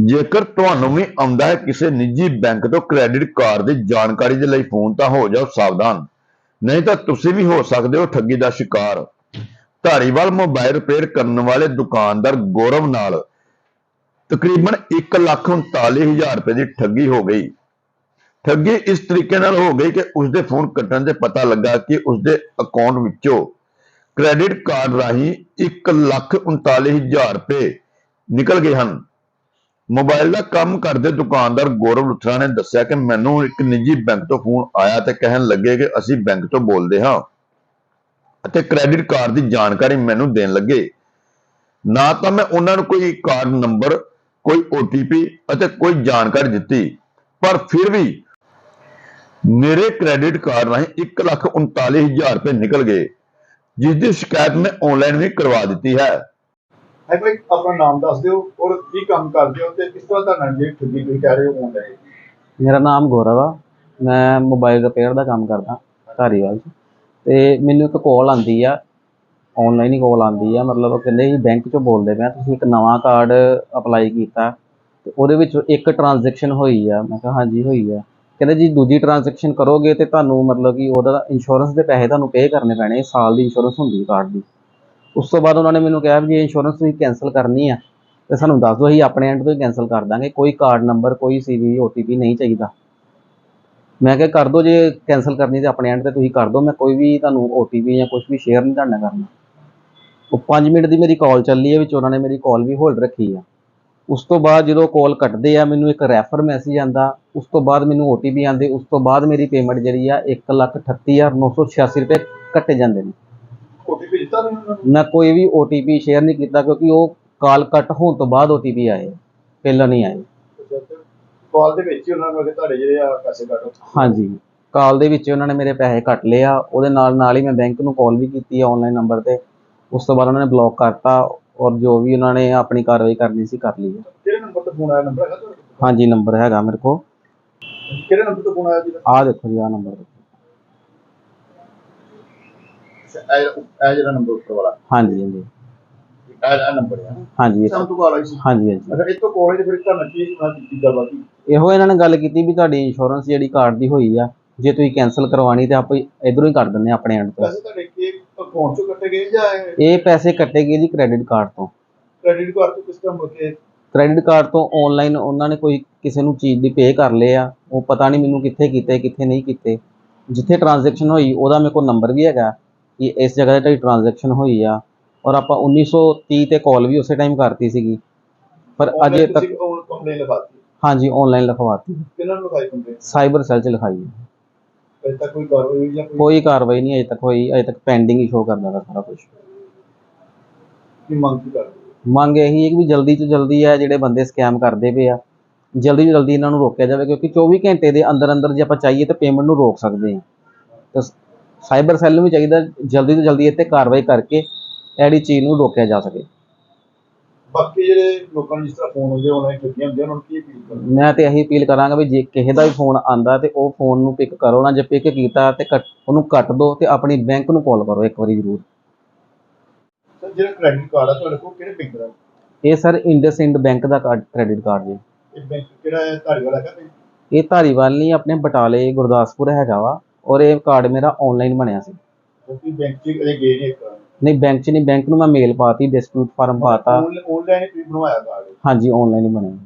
ਜੇਕਰ ਤੁਹਾਨੂੰ ਵੀ ਆਉਂਦਾ ਹੈ ਕਿਸੇ ਨਿੱਜੀ ਬੈਂਕ ਤੋਂ ਕ੍ਰੈਡਿਟ ਕਾਰਡ ਦੀ ਜਾਣਕਾਰੀ ਦੇ ਲਈ ਫੋਨ ਤਾਂ ਹੋ ਜਾਓ ਸਾਵਧਾਨ। ਨਹੀਂ ਤਾਂ ਤੁਸੀਂ ਵੀ ਹੋ ਸਕਦੇ ਹੋ ਠੱਗੀ ਦਾ ਸ਼ਿਕਾਰ। ਧਾਰੀਵਾਲ ਮੋਬਾਈਲ ਰਿਪੇਅਰ ਕਰਨ ਵਾਲੇ ਦੁਕਾਨਦਾਰ ਗੌਰਵ ਨਾਲ ਤਕਰੀਬਨ 1,39,000 ਰੁਪਏ ਦੀ ਠੱਗੀ ਹੋ ਗਈ। ਠੱਗੀ ਇਸ ਤਰੀਕੇ ਨਾਲ ਹੋ ਗਈ ਕਿ ਉਸਦੇ ਫੋਨ ਕੱਟਣ ਤੇ ਪਤਾ ਲੱਗਾ ਕਿ ਉਸਦੇ ਅਕਾਊਂਟ ਵਿੱਚੋਂ ਕ੍ਰੈਡਿਟ ਕਾਰਡ ਰਾਹੀਂ 1,39,000 ਰੁਪਏ ਨਿਕਲ ਗਏ ਹਨ। ਮੋਬਾਈਲ ਦਾ ਕੰਮ ਕਰਦੇ ਦੁਕਾਨਦਾਰ ਗੌਰਵ ਲੁਥਰਾ ਨੇ ਦੱਸਿਆ ਕਿ ਮੈਨੂੰ ਇੱਕ ਨਿੱਜੀ ਬੈਂਕ ਤੋਂ ਫੋਨ ਆਇਆ ਤੇ ਕਹਿਣ ਲੱਗੇ ਕਿ ਅਸੀਂ ਬੈਂਕ ਤੋਂ ਬੋਲਦੇ ਹਾਂ ਅਤੇ ਕ੍ਰੈਡਿਟ ਕਾਰਡ ਦੀ ਜਾਣਕਾਰੀ ਮੈਨੂੰ ਦੇਣ ਲੱਗੇ। ਨਾ ਤਾਂ ਮੈਂ ਉਹਨਾਂ ਨੂੰ ਕੋਈ ਕਾਰਡ ਨੰਬਰ ਕੋਈ OTP ਅਤੇ ਕੋਈ ਜਾਣਕਾਰੀ ਦਿੱਤੀ ਪਰ ਫਿਰ ਵੀ ਮੇਰੇ ਕ੍ਰੈਡਿਟ ਕਾਰਡ ਰਾਹੀਂ 1,39,000 ਰੁਪਏ ਨਿਕਲ ਗਏ ਜਿਸ ਦੀ ਸ਼ਿਕਾਇਤ ਮੈਂ ਆਨਲਾਈਨ ਵੀ ਕਰਵਾ ਦਿੱਤੀ ਹੈ। ਹੈ ਭਾਈ, ਆਪਣਾ ਨਾਮ ਦੱਸ ਦਿਓ ਔਰ ਕੀ ਕੰਮ ਕਰਦੇ ਹੋ ਤੇ ਕਿਸ ਤਰ੍ਹਾਂ ਦਾ ਨਾਲ ਠੱਗੀ ਤੁਸੀਂ ਕਹਿ ਰਹੇ ਹੋ ਆਉਂਦਾ ਹੈ ਮੇਰਾ ਨਾਮ ਗੌਰਵ ਆ। ਮੈਂ ਮੋਬਾਈਲ ਰਿਪੇਅਰ ਦਾ ਕੰਮ ਕਰਦਾ, ਧਾਰੀਵਾਲ 'ਚ। ਤੇ ਮੈਨੂੰ ਇੱਕ ਕਾਲ ਆਂਦੀ ਆ ਆਨਲਾਈਨ ਹੀ ਕਾਲ ਆਂਦੀ ਆ। ਮਤਲਬ ਉਹ ਕਹਿੰਦੇ ਜੀ ਬੈਂਕ 'ਚੋਂ ਬੋਲਦੇ ਪਿਆ ਤੁਸੀਂ ਇੱਕ ਨਵਾਂ ਕਾਰਡ ਅਪਲਾਈ ਕੀਤਾ। ਤੇ ਉਹਦੇ ਵਿੱਚ ਇੱਕ ਟ੍ਰਾਂਜੈਕਸ਼ਨ ਹੋਈ ਆ। ਮੈਂ ਕਿਹਾ, ਹਾਂਜੀ, ਹੋਈ ਆ। ਕਹਿੰਦੇ ਜੀ ਦੂਜੀ ਟ੍ਰਾਂਜੈਕਸ਼ਨ ਕਰੋਗੇ ਤੇ ਤੁਹਾਨੂੰ ਮਤਲਬ ਕਿ ਉਹਦਾ ਇੰਸ਼ੋਰੈਂਸ ਦੇ ਪੈਸੇ ਤੁਹਾਨੂੰ ਪੇ ਕਰਨੇ ਪੈਣੇ, ਸਾਲ ਦੀ ਇੰਸ਼ੋਰੈਂਸ ਹੁੰਦੀ ਕਾਰਡ ਦੀ। ਉਸ ਤੋਂ ਬਾਅਦ ਉਹਨਾਂ ਨੇ ਮੈਨੂੰ ਕਿਹਾ ਵੀ ਜੇ ਇੰਸ਼ੋਰੈਂਸ ਤੁਸੀਂ ਕੈਨਸਲ ਕਰਨੀ ਆ, ਤੇ ਸਾਨੂੰ ਦੱਸ ਦਿਓ, ਅਸੀਂ ਆਪਣੇ ਐਂਡ ਤੋਂ ਹੀ ਕੈਨਸਲ ਕਰ ਦਾਂਗੇ। ਕੋਈ ਕਾਰਡ ਨੰਬਰ ਕੋਈ ਸੀਵੀ ਓਟੀਪੀ ਨਹੀਂ ਚਾਹੀਦਾ। ਮੈਂ ਕਿਹਾ ਕਰ ਦਿਓ ਜੇ ਕੈਨਸਲ ਕਰਨੀ ਤੇ ਆਪਣੇ ਐਂਡ ਤੇ ਤੁਸੀਂ ਕਰ ਦਿਓ, ਮੈਂ ਕੋਈ ਵੀ ਤੁਹਾਨੂੰ ਓਟੀਪੀ ਜਾਂ ਕੁਝ ਵੀ ਸ਼ੇਅਰ ਨਹੀਂ ਤੁਹਾਡੇ ਕਰਨਾ। ਉਹ 5 ਮਿੰਟ ਦੀ ਮੇਰੀ ਕਾਲ ਚੱਲੀ ਹੈ ਵਿੱਚ ਉਹਨਾਂ ਨੇ ਮੇਰੀ ਕਾਲ ਵੀ ਹੋਲਡ ਰੱਖੀ ਆ। ਉਸ ਤੋਂ ਬਾਅਦ ਜਦੋਂ ਕਾਲ ਕੱਟਦੇ ਆ, ਮੈਨੂੰ ਇੱਕ ਰੈਫਰ ਮੈਸੇਜ ਆਂਦਾ, ਉਸ ਤੋਂ ਬਾਅਦ ਮੈਨੂੰ ਓਟੀਪੀ ਆਂਦੇ, ਉਸ ਤੋਂ ਬਾਅਦ ਮੇਰੀ ਪੇਮੈਂਟ ਜਿਹੜੀ ਆ 138986 ਰੁਪਏ ਕੱਟੇ ਜਾਂਦੇ ਨੇ। ਦਿੱਤਾ ਉਹਨਾਂ ਨੂੰ? ਕੋਈ ਵੀ OTP ਸ਼ੇਅਰ ਨਹੀਂ ਕੀਤਾ ਕਿਉਂਕਿ ਉਹ ਕਾਲ ਕੱਟ ਹੋਣ ਤੋਂ ਬਾਅਦ OTP ਆਏ ਪਹਿਲਾਂ ਨਹੀਂ ਆਏ। ਕਾਲ ਦੇ ਵਿੱਚ ਹੀ ਉਹਨਾਂ ਨੂੰ ਅਗੇ ਤੁਹਾਡੇ ਜਿਹੜੇ ਆ ਪੈਸੇ ਕੱਟੋ ਹਾਂਜੀ। ਕਾਲ ਦੇ ਵਿੱਚ ਉਹਨਾਂ ਨੇ ਮੇਰੇ ਪੈਸੇ ਕੱਟ ਲਏ ਆ ਉਹਦੇ ਨਾਲ ਨਾਲ ਹੀ ਮੈਂ ਬੈਂਕ ਨੂੰ ਕਾਲ ਵੀ ਕੀਤੀ ਆ ਆਨਲਾਈਨ ਨੰਬਰ ਤੇ। ਉਸ ਤੋਂ ਬਾਅਦ ਉਹਨਾਂ ਨੇ ਬਲੌਕ ਕਰਤਾ ਔਰ ਜੋ ਵੀ ਉਹਨਾਂ ਨੇ ਆਪਣੀ ਕਾਰਵਾਈ ਕਰਨੀ ਸੀ ਕਰ ਲਈ ਹੈ। ਕਿਹੜੇ ਨੰਬਰ ਤੋਂ ਫੋਨ ਆਇਆ? ਨੰਬਰ ਹੈਗਾ ਤੁਹਾਡੇ ਕੋਲ? ਹਾਂਜੀ ਨੰਬਰ ਹੈਗਾ ਮੇਰੇ ਕੋਲ। ਕਿਹੜੇ ਨੰਬਰ ਤੋਂ ਫੋਨ ਆਇਆ ਜੀ? ਆਹ ਦੇਖੋ ਜੀ ਆਹ ਨੰਬਰ ਇਹ ਇਹ ਜਿਹੜਾ ਨੰਬਰ ਉੱਪਰ ਵਾਲਾ। ਹਾਂਜੀ ਹਾਂਜੀ। ਇਹ ਇਹ ਨੰਬਰ ਹੈ ਹਾਂਜੀ ਇਹ- ਸਾਨੂੰ ਤੋਂ ਕਾਲ ਆਈ ਸੀ ਹਾਂਜੀ ਹਾਂਜੀ। ਅਗਰ ਇਹ ਤੋਂ ਕਾਲ ਤੇ ਫਿਰ ਤੁਹਾਨੂੰ ਕੀ ਸੁਣਾ ਦਿੱਤੀ ਗੱਲਬਾਤ ਕੀ ਇਹੋ ਇਹਨਾਂ ਨੇ ਗੱਲ ਕੀਤੀ ਵੀ ਤੁਹਾਡੀ ਇੰਸ਼ੋਰੈਂਸ ਜਿਹੜੀ ਕਾਰਡ ਦੀ ਹੋਈ ਆ ਜੇ ਤੁਸੀਂ ਕੈਨਸਲ ਕਰਵਾਣੀ ਤੇ ਆਪਾਂ ਇਧਰੋਂ ਹੀ ਕਰ ਦਿੰਨੇ ਆ ਆਪਣੇ ਐਂਡ ਤੋਂ। ਪੈਸੇ ਤੁਹਾਡੇ ਕੀ ਅਕਾਊਂਟ ਚੋਂ ਕੱਟੇ ਗਏ ਜਾਂ ਇਹ ਪੈਸੇ ਕੱਟੇ ਗਏ ਜੀ ਕ੍ਰੈਡਿਟ ਕਾਰਡ ਤੋਂ। ਕ੍ਰੈਡਿਟ ਕਾਰਡ ਤੋਂ ਕਿਸ ਤਰ੍ਹਾਂ ਮੁੜ ਕੇ? ਕ੍ਰੈਡਿਟ ਕਾਰਡ ਤੋਂ ਆਨਲਾਈਨ ਉਹਨਾਂ ਨੇ ਕੋਈ ਕਿਸੇ ਨੂੰ ਚੀਜ਼ ਦੀ ਪੇ ਕਰ ਲਏ ਆ ਉਹ ਪਤਾ ਨਹੀਂ ਮੈਨੂੰ ਕਿੱਥੇ ਕੀਤੇ ਕਿੱਥੇ ਨਹੀਂ ਕੀਤੇ। ਜਿੱਥੇ ਟ੍ਰਾਂਜੈਕਸ਼ਨ ਹੋਈ ਉਹਦਾ ਮੇਰੇ ਕੋਲ ਨੰਬਰ ਵੀ ਹੈਗਾ। ਕਿ ਇਸ ਜਗ੍ਹਾ ਤੇ ਤੁਹਾਡੀ ਟ੍ਰਾਂਜੈਕਸ਼ਨ ਹੋਈ ਆ। ਔਰ ਆਪਾਂ 1930 ਤੇ ਕਾਲ ਵੀ ਉਸੇ ਟਾਈਮ ਕਰਤੀ ਸੀਗੀ। ਪਰ ਅਜੇ ਤੱਕ ਕੰਪਲੇਨ ਲਿਖਾਤੀ। ਹਾਂਜੀ ਆਨਲਾਈਨ ਲਿਖਵਾਤੀ। ਕਿਹਨਾਂ ਨੂੰ ਲਿਖਾਈ ਕੰਪਲੇਨ ਸਾਈਬਰ ਸੈੱਲ 'ਚ ਲਿਖਾਈ ਹੈ ਅਜੇ ਤੱਕ ਕੋਈ ਕਾਰਵਾਈ ਹੋਈ ਜਾਂ ਕੋਈ ਕੋਈ ਕਾਰਵਾਈ ਨਹੀਂ ਅਜੇ ਤੱਕ ਹੋਈ। ਅਜੇ ਤੱਕ ਪੈਂਡਿੰਗ ਹੀ ਸ਼ੋ ਕਰਦਾ ਵਾ ਸਾਰਾ ਕੁਝ ਕੀ ਮੰਗ ਕੀ ਕਰਦੇ? ਮੰਗ ਇਹੀ ਹੈ ਕਿ ਵੀ ਜਲਦੀ ਤੋਂ ਜਲਦੀ ਹੈ ਜਿਹੜੇ ਬੰਦੇ ਸਕੈਮ ਕਰਦੇ ਪਏ ਆ ਜਲਦੀ ਤੋਂ ਜਲਦੀ ਇਹਨਾਂ ਨੂੰ ਰੋਕਿਆ ਜਾਵੇ। ਕਿਉਂਕਿ 24 ਘੰਟੇ ਦੇ ਅੰਦਰ ਅੰਦਰ ਜੇ ਆਪਾਂ ਚਾਹੀਏ ਤਾਂ ਪੇਮੈਂਟ ਨੂੰ ਰੋਕ ਸਕਦੇ ਹਾਂ। ਤਾਂ ਸਾਈਬਰ ਸੈੱਲ ਨੂੰ ਵੀ ਚਾਹੀਦਾ ਜਲਦੀ ਤੋਂ ਜਲਦੀ ਇੱਥੇ ਕਾਰਵਾਈ ਕਰਕੇ ਜਿਹੜੀ ਚੀਜ਼ ਨੂੰ ਰੋਕਿਆ ਜਾ ਸਕੇ। ਬਾਕੀ ਜਿਹੜੇ ਲੋਕਾਂ ਨੂੰ ਜਿਸ ਤਰ੍ਹਾਂ ਫੋਨ ਹੁੰਦੇ ਆਨਲਾਈਨ ਠੱਗੀਆਂ ਹੁੰਦੀਆਂ ਉਹਨਾਂ ਨੂੰ ਕੀ ਅਪੀਲ ਕਰਦੇ ਮੈਂ ਤੇ ਇਹੀ ਅਪੀਲ ਕਰਾਂਗਾ ਵੀ ਜੇ ਕਿਸੇ ਦਾ ਵੀ ਫੋਨ ਆਂਦਾ ਤੇ ਉਹ ਫੋਨ ਨੂੰ ਪਿਕ ਕਰੋ ਨਾ ਜੇ ਪਿਕ ਕੀਤਾ ਤੇ ਉਹਨੂੰ ਕੱਟ ਦਿਓ ਤੇ ਆਪਣੀ ਬੈਂਕ ਨੂੰ ਕਾਲ ਕਰੋ ਇੱਕ ਵਾਰੀ ਜ਼ਰੂਰ। ਸਰ ਜਿਹੜਾ ਕ੍ਰੈਡਿਟ ਕਾਰਡ ਆ ਤੁਹਾਡੇ ਕੋਲ ਕਿਹੜੇ ਬੈਂਕ ਦਾ? ਇਹ ਸਰ ਇੰਡਸਇੰਡ ਬੈਂਕ ਦਾ ਕਾਰਡ ਕ੍ਰੈਡਿਟ ਕਾਰਡ ਜੀ। ਇਹ ਬੈਂਕ ਕਿਹੜਾ ਹੈ? ਧਾਰੀਵਾਲ ਹੈਗਾ? ਇਹ ਧਾਰੀਵਾਲ ਨਹੀਂ ਆਪਣੇ ਬਟਾਲੇ ਗੁਰਦਾਸਪੁਰ ਹੈਗਾ ਵਾ। ਔਰ ਇਹ ਕਾਰਡ ਮੇਰਾ ਆਨਲਾਈਨ ਬਣਿਆ ਸੀ। ਕਿਉਂਕਿ ਬੈਂਕ 'ਚ ਅਜੇ ਗਏ ਨਹੀਂ ਇੱਕ ਨਹੀਂ ਬੈਂਕ 'ਚ ਨਹੀਂ ਬੈਂਕ ਨੂੰ ਮੈਂ ਮੇਲ ਪਾਤੀ ਡਿਸਪਿਊਟ ਫਾਰਮ ਪਾਤਾ। ਆਨਲਾਈਨ ਹੀ ਤੁਸੀਂ ਬਣਵਾਇਆ ਕਾਰਡ ਹਾਂਜੀ ਆਨਲਾਈਨ ਹੀ ਬਣਿਆ।